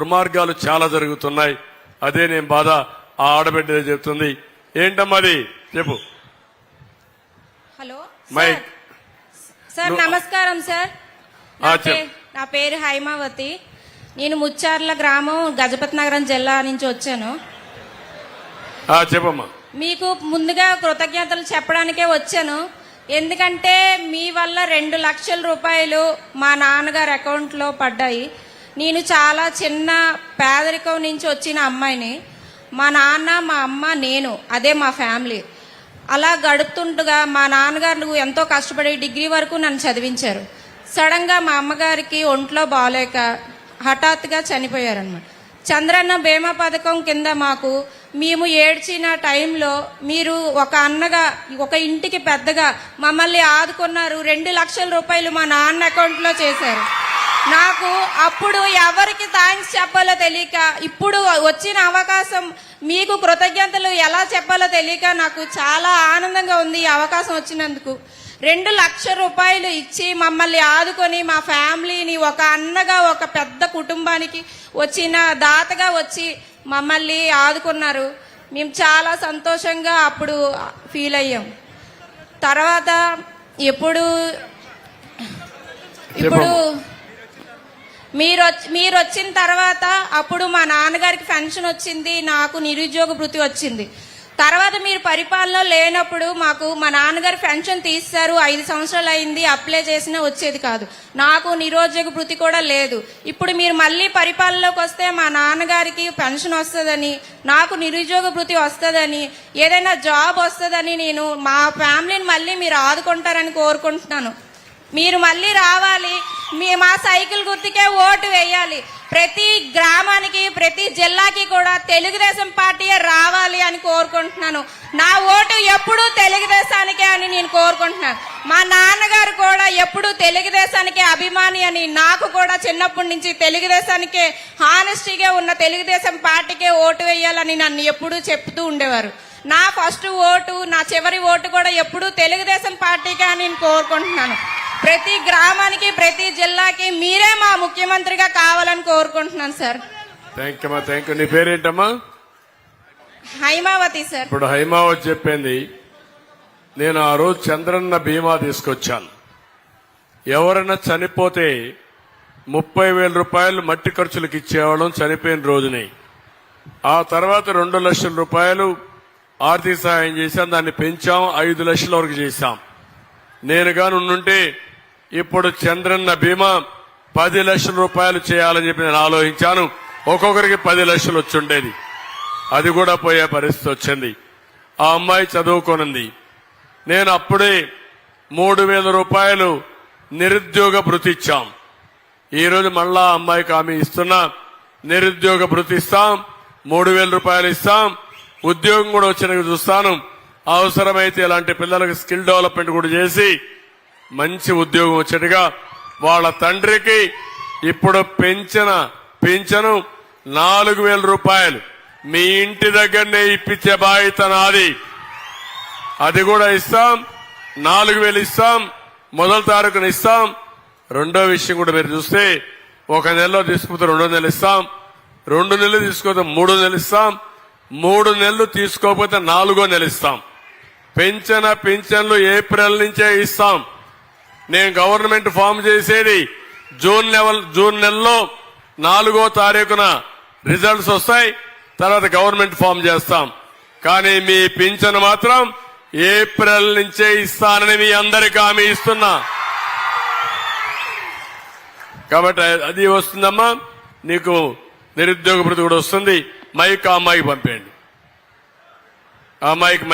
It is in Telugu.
దుర్మార్గాలు చాలా జరుగుతున్నాయి. అదే నేను బాధ ఆ ఆడబిడ్డ చెప్తుంది. ఏంటమ్మా అది? చెప్పు. Hello mike. సార్. నువ్వు- నమస్కారం సార్. ఆ, నా చెప్పు. పే- నా పేరు హైమావతి. నేను ముచ్చార్ల గ్రామం గజపతి నగరం జిల్లా నుంచి వచ్చాను. ఆ చెప్పమ్మా. మీకు ముందుగా కృతజ్ఞతలు చెప్పడానికే వచ్చాను. ఎందుకంటే మీ వల్ల రెండు లక్షల రూపాయలు మా నాన్నగారి అకౌంట్లో పడ్డాయి. నేను చాలా చిన్న పేదరికం నుంచి వచ్చిన అమ్మాయిని. మా నాన్న మా అమ్మ నేను అదే మా ఫ్యామిలీ. అలా గడుపుతుండగా మా నాన్నగారు ఎంతో కష్టపడి డిగ్రీ వరకు నన్ను చదివించారు. సడన్గా మా అమ్మగారికి ఒంట్లో బాగలేక హఠాత్తుగా చనిపోయారనమాట చంద్రన్న బీమా పథకం కింద మాకు మేము ఏడ్చిన టైంలో మీరు ఒక అన్నగా ఒక ఇంటికి పెద్దగా మమ్మల్ని ఆదుకున్నారు. రెండు లక్షల రూపాయలు మా నాన్న అకౌంట్లో చేశారు. నాకు అప్పుడు ఎవరికి థ్యాంక్స్ చెప్పాలో తెలియక ఇప్పుడు వచ్చిన అవకాశం మీకు కృతజ్ఞతలు ఎలా చెప్పాలో తెలియక నాకు చాలా ఆనందంగా ఉంది ఈ అవకాశం వచ్చినందుకు. రెండు లక్ష రూపాయలు ఇచ్చి మమ్మల్ని ఆదుకొని మా ఫ్యామిలీని ఒక అన్నగా ఒక పెద్ద కుటుంబానికి వచ్చిన దాతగా వచ్చి మమ్మల్ని ఆదుకున్నారు. మేము చాలా సంతోషంగా అప్పుడు ఫీల్ అయ్యాం. తర్వాత ఎప్పుడు ఇప్పుడు మీరు వచ్చి- మీరు వచ్చిన తర్వాత అప్పుడు మా నాన్నగారికి పెన్షన్ వచ్చింది నాకు నిరుద్యోగ భృతి వచ్చింది. తర్వాత మీరు పరిపాలన లేనప్పుడు మాకు మా నాన్నగారు పెన్షన్ తీస్తారు ఐదు సంవత్సరాలు అయింది అప్లై చేసినా వచ్చేది కాదు. నాకు నిరుద్యోగ భృతి కూడా లేదు. ఇప్పుడు మీరు మళ్ళీ పరిపాలనలోకి వస్తే మా నాన్నగారికి పెన్షన్ వస్తుందని నాకు నిరుద్యోగ భృతి వస్తుందని ఏదైనా జాబ్ వస్తుందని నేను మా ఫ్యామిలీని మళ్ళీ మీరు ఆదుకుంటారని కోరుకుంటున్నాను. మీరు మళ్ళీ రావాలి మీ మా సైకిల్ గుర్తుకే ఓటు వేయాలి. ప్రతి గ్రామానికి ప్రతి జిల్లాకి కూడా తెలుగుదేశం పార్టీ రావాలి అని కోరుకుంటున్నాను. నా ఓటు ఎప్పుడూ తెలుగుదేశానికే అని నేను కోరుకుంటున్నాను. మా నాన్నగారు కూడా ఎప్పుడూ తెలుగుదేశానికే అభిమాని అని నాకు కూడా చిన్నప్పటి నుంచి తెలుగుదేశానికే హానెస్టీగా ఉన్న తెలుగుదేశం పార్టీకే ఓటు వేయాలని నన్ను ఎప్పుడూ చెప్తూ ఉండేవారు. నా ఫస్ట్ ఓటు నా చివరి ఓటు కూడా ఎప్పుడూ తెలుగుదేశం పార్టీకే అని నేను కోరుకుంటున్నాను. ప్రతి గ్రామానికి ప్రతి జిల్లాకి మీరే మా ముఖ్యమంత్రిగా కావాలని కోరుకుంటున్నాను sir. Thank you thank you నీ పేరేంటమ్మా? హైమావతి సార్. ఇప్పుడు హైమావతి చెప్పింది నేను ఆ రోజు చంద్రన్న బీమా తీసుకొచ్చాను. ఎవరైనా చనిపోతే ముప్పై వేల రూపాయలు మట్టి ఖర్చులకు ఇచ్చేవాళ్ళం చనిపోయిన రోజునే. ఆ తర్వాత రెండు లక్షల రూపాయలు ఆర్థిక సహాయం చేశాం దాన్ని పెంచాం ఐదు లక్షల వరకు చేశాం. నేను గాని ఉండుంటే ఇప్పుడు చంద్రన్న బీమా పది లక్షల రూపాయలు చేయాలని చెప్పి నేను ఆలోచించాను. ఒక్కొక్కరికి పది లక్షలు వచ్చుండేది. అది కూడా పోయే పరిస్థితి వచ్చింది. ఆ అమ్మాయి చదువుకోనుంది. నేను అప్పుడే మూడు వేల రూపాయలు నిరుద్యోగ భృతి ఇచ్చాం. ఈరోజు మళ్ళా ఆ అమ్మాయికి హామీ ఇస్తున్నా. నిరుద్యోగ భృతి ఇస్తాం మూడు వేల రూపాయలు ఇస్తాం. ఉద్యోగం కూడా వచ్చిన చూస్తాను. అవసరమైతే ఇలాంటి పిల్లలకు స్కిల్ డెవలప్మెంట్ కూడా చేసి మంచి ఉద్యోగం వచ్చేట్టుగా వాళ్ళ తండ్రికి ఇప్పుడు పెంచిన పెంచను నాలుగు వేల రూపాయలు. మీ ఇంటి దగ్గరనే ఇప్పించే బాధ్యత నాది. అది కూడా ఇస్తాం నాలుగు వేలు ఇస్తాం మొదటి తారీఖున ఇస్తాం. రెండో విషయం కూడా మీరు చూస్తే ఒక నెలలో తీసుకుపోతే రెండో నెలలు ఇస్తాం రెండు నెలలు తీసుకోతే మూడో నెలలు ఇస్తాం మూడు నెలలు తీసుకోకపోతే నాలుగో నెల ఇస్తాం. పెంచిన పెన్షన్లు ఏప్రిల్ నుంచే ఇస్తాం. నేను గవర్నమెంట్ ఫామ్ చేసేది జూన్ లెవెల్ జూన్ నెలలో నాలుగో తారీఖున రిజల్ట్స్ వస్తాయి తర్వాత గవర్నమెంట్ ఫామ్ చేస్తాం. కానీ మీ పింఛను మాత్రం ఏప్రిల్ నుంచే ఇస్తానని మీ అందరికి హామీ ఇస్తున్నా. కాబట్టి అది వస్తుందమ్మా. నీకు నిరుద్యోగ భృతి కూడా వస్తుంది. మైక్ ఆ అమ్మాయికి పంపేయండి. ఆ అమ్మాయికి మైక్.